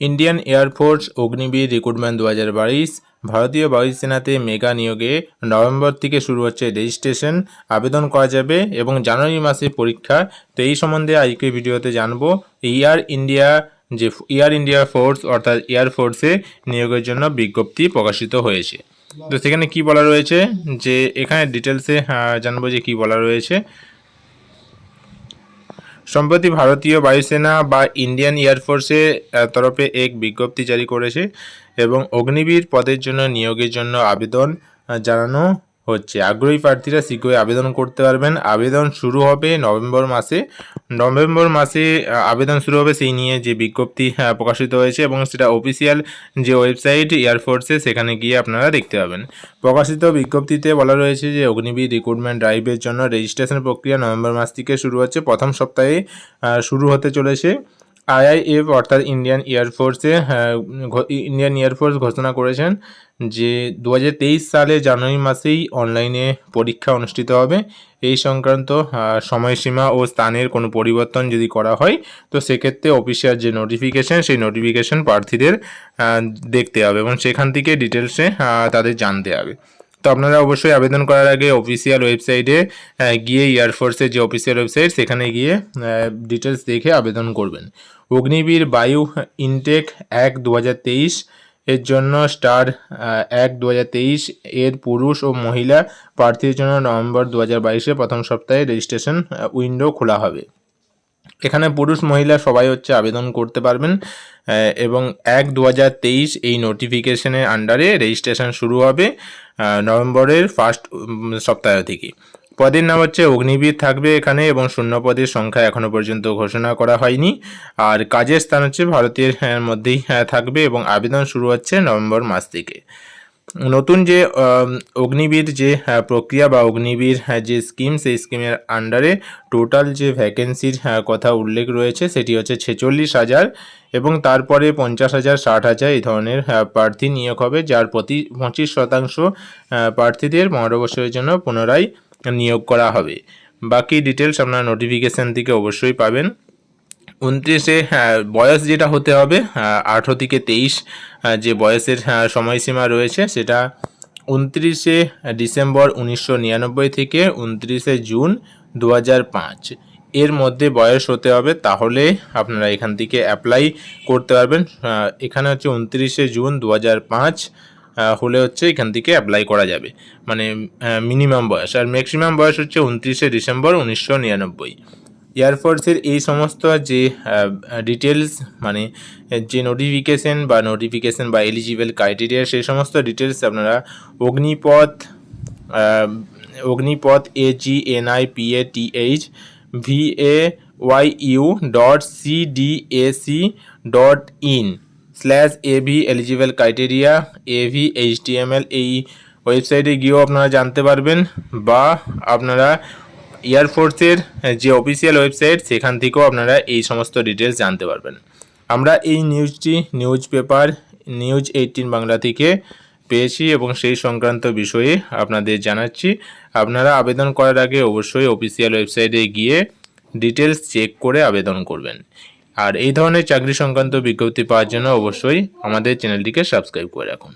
Indian air force Agniveer recruitment দু হাজার বাইশ, ভারতীয় বায়ুসেনাতে মেগা নিয়োগে নভেম্বর থেকে শুরু হচ্ছে রেজিস্ট্রেশন আবেদন করা যাবে এবং জানুয়ারি মাসে পরীক্ষা। তো এই সম্বন্ধে আজকে ভিডিওতে জানব এয়ার ইন্ডিয়া যে এয়ার ইন্ডিয়া ফোর্স অর্থাৎ এয়ার ফোর্সে নিয়োগের জন্য বিজ্ঞপ্তি প্রকাশিত হয়েছে। তো সেখানে কি বলা রয়েছে? যে এখানে ডিটেলসে জানব যে কি বলা রয়েছে। সম্প্রতি ভারতীয় বায়ুসেনা বা ইন্ডিয়ান এয়ারফোর্সে তরফে এক বিজ্ঞপ্তি জারি করেছে এবং অগ্নিবীর পদের জন্য নিয়োগের জন্য আবেদন জানানো হচ্ছে। আগ্রহী প্রার্থীরা শীঘ্রই আবেদন করতে পারবেন। আবেদন শুরু হবে নভেম্বর মাসে। নভেম্বর মাসে আবেদন শুরু হবে সেই নিয়ে যে বিজ্ঞপ্তি আহ, প্রকাশিত হয়েছে এবং সেটা অফিসিয়াল যে ওয়েবসাইট এয়ারফোর্সে সেখানে গিয়ে আপনারা দেখতে পাবেন। প্রকাশিত বিজ্ঞপ্তিতে বলা রয়েছে যে অগ্নিবীর রিক্রুটমেন্ট ড্রাইভের জন্য রেজিস্ট্রেশন প্রক্রিয়া নভেম্বর মাস থেকে শুরু হচ্ছে। প্রথম সপ্তাহে শুরু হতে চলেছে। আইআইএফ অর্থাৎ ইন্ডিয়ান এয়ারফোর্সে ইন্ডিয়ান এয়ারফোর্স ঘোষণা করেছেন যে দু হাজার তেইশ সালে জানুয়ারি মাসেই অনলাইনে পরীক্ষা অনুষ্ঠিত হবে। এই সংক্রান্ত সময়সীমা ও স্থানের কোনো পরিবর্তন যদি করা হয়, তো সেক্ষেত্রে অফিসিয়াল যে নোটিফিকেশন সেই নোটিফিকেশন প্রার্থীদের দেখতে হবে এবং সেখান থেকে ডিটেলসে তাদের জানতে হবে। তো আপনারা অবশ্যই আবেদন করার আগে অফিসিয়াল ওয়েবসাইটে গিয়ে এয়ারফোর্সের যে অফিসিয়াল ওয়েবসাইট সেখানে গিয়ে ডিটেলস দেখে আবেদন করবেন। অগ্নিবীর বায়ু ইনটেক এক দু এর জন্য স্টার এক দু এর পুরুষ ও মহিলা প্রার্থীর জন্য নভেম্বর দু হাজার প্রথম সপ্তাহে রেজিস্ট্রেশন উইন্ডো খোলা হবে। এখানে পুরুষ মহিলা সবাই হচ্ছে আবেদন করতে পারবেন এবং এক দু এই নোটিফিকেশনের আন্ডারে রেজিস্ট্রেশন শুরু হবে নভেম্বরের ফার্স্ট সপ্তাহ থেকে। পদের নাম হচ্ছে অগ্নিবীর থাকবে এখানে এবং শূন্য পদের সংখ্যা এখনও পর্যন্ত ঘোষণা করা হয়নি। আর কাজের স্থান হচ্ছে ভারতের আহ, মধ্যেই আহ, থাকবে এবং আবেদন শুরু হচ্ছে নভেম্বর মাস থেকে। নতুন যে অগ্নিবীর যে আহ, প্রক্রিয়া বা অগ্নিবীর আহ, যে স্কিম সেই স্কিমের আন্ডারে টোটাল যে ভ্যাকেন্সির কথা উল্লেখ রয়েছে সেটি হচ্ছে ছেচল্লিশ হাজার এবং তারপরে পঞ্চাশ হাজার ষাট হাজার এই ধরনের আহ, প্রার্থী নিয়োগ হবে যার প্রতি পঁচিশ শতাংশ প্রার্থীদের পনেরো বছরের জন্য পুনরায় নিয়োগ করা হবে। বাকি ডিটেলস আপনারা নোটিফিকেশান থেকে অবশ্যই পাবেন। উনত্রিশে বয়স যেটা হতে হবে আঠেরো থেকে তেইশ যে বয়সের সময়সীমা রয়েছে, সেটা উনত্রিশে ডিসেম্বর উনিশশো নিরানব্বই থেকে উনত্রিশে জুন দু পাঁচ। এর মধ্যে বয়স হতে হবে, তাহলে আপনারা এখান থেকে অ্যাপ্লাই করতে পারবেন এখানে হচ্ছে উনত্রিশে জুন দু পাঁচ হলে হচ্ছে এখান থেকে অ্যাপ্লাই করা যাবে। মানে মিনিমাম বয়স, আর ম্যাক্সিমাম বয়স হচ্ছে উনত্রিশে ডিসেম্বর উনিশশো নিরানব্বই। এয়ারফোর্সের এই সমস্ত যে ডিটেলস মানে যে নোটিফিকেশন বা নোটিফিকেশন বা এলিজিবল ক্রাইটেরিয়া সেই সমস্ত ডিটেলস আপনারা Agnipath Agnipath A G N I P A T H V A Y U dot C D A C dot in slash A V eligible criteria A V H T M L এই ওয়েবসাইটে গিয়েও আপনারা জানতে পারবেন বা আপনারা এয়ারফোর্সের যে official website সেখান থেকেও আপনারা এই সমস্ত ডিটেলস জানতে পারবেন। আমরা এই নিউজটি news paper news eighteen Bangla থেকে পেয়েছি এবং সেই সংক্রান্ত বিষয়ে আপনাদের জানাচ্ছি। আপনারা আবেদন করার আগে অবশ্যই অফিসিয়াল ওয়েবসাইটে গিয়ে ডিটেলস চেক করে আবেদন করবেন। আর এই ধরনের চাকরি সংক্রান্ত বিজ্ঞপ্তি পাওয়ার জন্য অবশ্যই আমাদের চ্যানেলটিকে সাবস্ক্রাইব করে রাখুন।